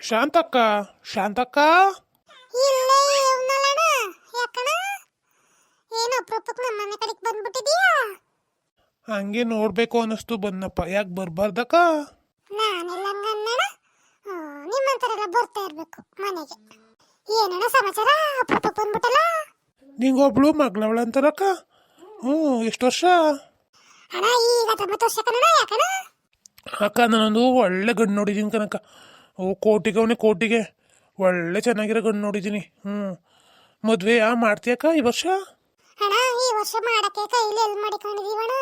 ಶಾಂತಕ್ಕ ಶಾಂತಕ್ಕ? ಇಲ್ಲೇ ಇವ್ನಲ್ಲಣ್ಣ. ಯಾಕಣ ಏನು ಅಪರೂಪಕ್ಕೆ ನಮ್ಮ ಮನೆ ಕಡೆಗೆ ಬಂದ್ಬಿಟ್ಟಿದೀಯಾ? ಹಂಗೆ ನೋಡ್ಬೇಕು ಅನ್ನಿಸ್ತು ಬಂದಪ್ಪ ಯಾಕೆ ಬರ್ಬಾರ್ದಕ್ಕ? ನಾನೆಲ್ಲ ಹಂಗನ್ನಣ ನಿಮ್ಮಂತರೆಲ್ಲ ಬರ್ತಾ ಇರಬೇಕು ಮನೆಗೆ. ಏನಣ್ಣ ಸಮಾಚಾರ? ಅಪರೂಪಕ್ಕೆ ಬಂದ್ಬಿಟ್ಟಲ್ಲ? ನಿಂಗೊಬ್ಳು ಮಗಳವಳಂತಾರಕ್ಕ ಹ್ಞೂ ಎಷ್ಟು ವರ್ಷ? ಅಣ್ಣ ಈಗ ಹತ್ತೊಂಬತ್ತು ವರ್ಷ ಕಣಣ್ಣ ಯಾಕಣ ಅಕ್ಕ ನಾನೊಂದು ಒಳ್ಳೆ ಗಂಡು ನೋಡಿದೀನಿ ಕನಕ ಓ ಕೋಟಿಗೆ ಅವನೇ ಕೋಟಿಗೆ. ಒಳ್ಳೆ ಚೆನ್ನಾಗಿರೋ ಗಂಡು ನೋಡಿದ್ದೀನಿ. ಹ್ಞೂ ಮದುವೆ ಯಾ ಮಾಡ್ತೀಯಕ್ಕ ಈ ವರ್ಷ? ಅಣ್ಣ ಈ ವರ್ಷ ಮಾಡಕ್ಕೆ ಕೈಲಿ ಎಲ್ಲಿ ಮಾಡಿಕೊಂಡಿದೀವಣ್ಣ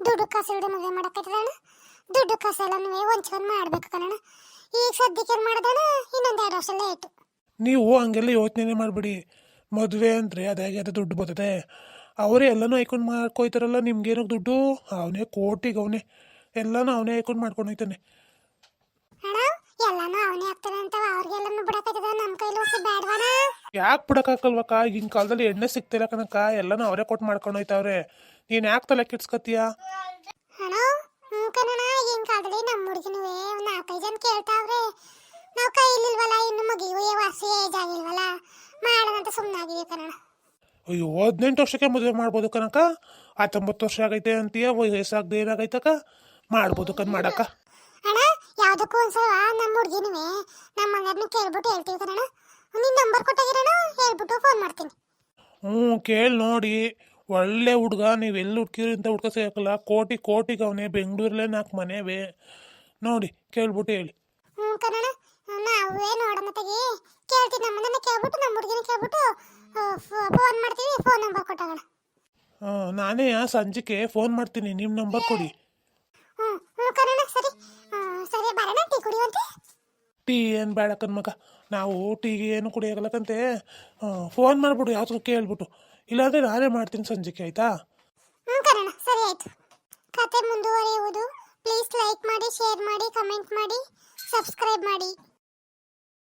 ದುಡ್ಡು ಕಾಸು ಇಲ್ದೆ ಮದುವೆ ಮಾಡಕ್ಕೈತದಣ್ಣ ದುಡ್ಡು ಕಾಸೆಲ್ಲನೂ ಒಂಚೂರು ಮಾಡ್ಬೇಕು ಕಣಣ್ಣ ಈಗ ಸದ್ಯಕ್ಕೆ ಏನು ಮಾಡ್ದಣ್ಣ ಇನ್ನೊಂದು ಎರಡು ವರ್ಷ ಲೇಟು ನೀವು ಹಂಗೆಲ್ಲ ಯೋಚನೆ ಮಾಡ್ಬಿಡಿ. ಮದುವೆ ಅಂದರೆ ಅದಾಗೆ ಅದು ದುಡ್ಡು ಬರ್ತದೆ. ಅವರೇ ಎಲ್ಲನೂ ಐಕೊಂಡು ಮಾಡ್ಕೊಯ್ತಾರಲ್ಲ ನಿಮ್ಗೇನೋ ದುಡ್ಡು? ಅವನೇ ಕೋಟಿಗೆ ಅವನೇ. ಎಲ್ಲನೂ ಅವನೇ ಐಕೊಂಡು ಮಾಡ್ಕೊಂಡು ಹೋಯ್ತಾನೆ ಅಣ್ಣ ಎಲ್ಲಾನು ಅವನೇ ಆಗ್ತಾನೆ ಅಂತ ಅವ್ರಿಗೆಲ್ಲನೂ ಬಿಡಕ್ಕೈತದ ನಮ್ಮ ಕೈಲಿ ಹೊಸ ಬ್ಯಾಡ್ವಣ ಯಾಕೆ ಬಿಡೋಕ್ಕಾಗಲ್ವಕ್ಕ? ಈಗಿನ ಕಾಲದಲ್ಲಿ ಎಣ್ಣೆ ಸಿಗ್ತಿಲ್ಲ ಕಣಕ್ಕ. ಎಲ್ಲನೂ ಅವರೇ ಕೊಟ್ಟು ಮಾಡ್ಕೊಂಡು ಹೋಯ್ತಾವ್ರೆ. ನೀನು ಯಾಕೆ ತಲೆ ಕೆಡ್ಸ್ಕತ್ತೀಯ? ಅಣ್ಣ ಹ್ಞೂ ಕಣಣ್ಣ ಈಗಿನ ಕಾಲದಲ್ಲಿ ನಮ್ಮ ಹುಡುಗಿನವೇ ಒಂದು ನಾಲ್ಕೈದು ಜನ ಕೇಳ್ತಾವ್ರೆ. ನಾವು ಕೈಲಿಲ್ವಲ್ಲ ಇನ್ನು ಮಗಿವು ವಾಸಿ ಏಜ್ ಆಗಿಲ್ವಲ್ಲ? ಮಾಡೋಣಂತ ಸುಮ್ಮನಾಗಿದ್ದೀವಿ ಕಣಣ್ಣ. ಅಯ್ಯೋ ಹದಿನೆಂಟು ವರ್ಷಕ್ಕೆ ಮದುವೆ ಮಾಡ್ಬೋದು ಕನಕ ಹತ್ತೊಂಬತ್ತು ವರ್ಷ ಆಗೈತೆ ಅಂತೀಯ ವಯಸ್ಸಾಗದೆ ಏನಾಗೈತಕ್ಕ? ಮಾಡ್ಬೋದು ಕನ್ ಮಾಡಕ್ಕ. ಅಣ್ಣ ಯಾವ್ದಕ್ಕೂ ಒಂದ್ಸಲ ನಮ್ಮ ಹುಡುಗಿನವೇ ನಮ್ಮ ಮನೆಯವ್ರನ್ನ ಕೇಳ್ಬಿಟ್ಟು ಹೇಳ್ತೀವಿ ಕಣಣ್ಣ. ನಿನ್ನ ನಂಬರ್ ಕೊಟ್ಟಾಗಿರೋಣ ಹೇಳ್ಬಿಟ್ಟು ಫೋನ್ ಮಾಡ್ತೀನಿ. ಹ್ಞೂ ಕೇಳಿ ನೋಡಿ. ಒಳ್ಳೆ ಹುಡುಗ ನೀವು ಎಲ್ಲಿ ಹುಡ್ಕಿರಿ ಅಂತ ಹುಡ್ಕ ಸಿಗಲ್ಲ ಕೋಟಿ ಕೋಟಿಗೆ ಅವನೇ ಬೆಂಗಳೂರಲ್ಲೇ ನಾಲ್ಕು ಮನೆವೆ. ನೋಡಿ ಕೇಳ್ಬಿಟ್ಟು ಹೇಳಿ. ಹ್ಞೂ ಕಣಣ್ಣ ನಾವೇ ನೋಡೋಣ ತೆಗಿ. ಕೇಳ್ತೀನಿ ನಮ್ಮನ್ನ ಕೇಳ್ಬಿಟ್ಟು ನಮ್ಮ ಹುಡುಗಿನ ಕೇಳ್ಬಿಟ್ಟು ಫೋನ್ ಮಾಡ್ತೀವಿ ಫೋನ್ ನಂಬರ್ ಕೊಟ್ಟಾಗಣ ಹಾಂ ನಾನೇ ಸಂಜೆಗೆ ಫೋನ್ ಮಾಡ್ತೀನಿ ನಿಮ್ಮ ನಂಬರ್ ಕೊಡಿ. ಹ್ಞೂ ಹ್ಞೂ ಕಣಣ್ಣ ಸರಿ. ಸರಿ ಬರೋಣ ಟೀ ಕುಡಿಯುವಂತೆ. ಟೀ ಏನು ಬೇಡ ಮಗ. ನಾವು ಟೀಗೆ ಏನು ಕುಡಿಯೋಗಲಕ್ಕಂತೆ ಫೋನ್ ಮಾಡಿಬಿಡು ಯಾವ್ದು ಕೇಳ್ಬಿಟ್ಟು. ಇಲ್ಲಾಂದರೆ ನಾನೇ ಮಾಡ್ತೀನಿ ಸಂಜೆಗೆ, ಆಯಿತಾ? ಸರಿ ಆಯ್ತು. ಕತೆ ಮುಂದುವರಿಯುವುದು. ಪ್ಲೀಸ್ ಲೈಕ್ ಮಾಡಿ ಶೇರ್ ಮಾಡಿ ಕಮೆಂಟ್ ಮಾಡಿ ಸಬ್ಸ್ಕ್ರೈಬ್ ಮಾಡಿ.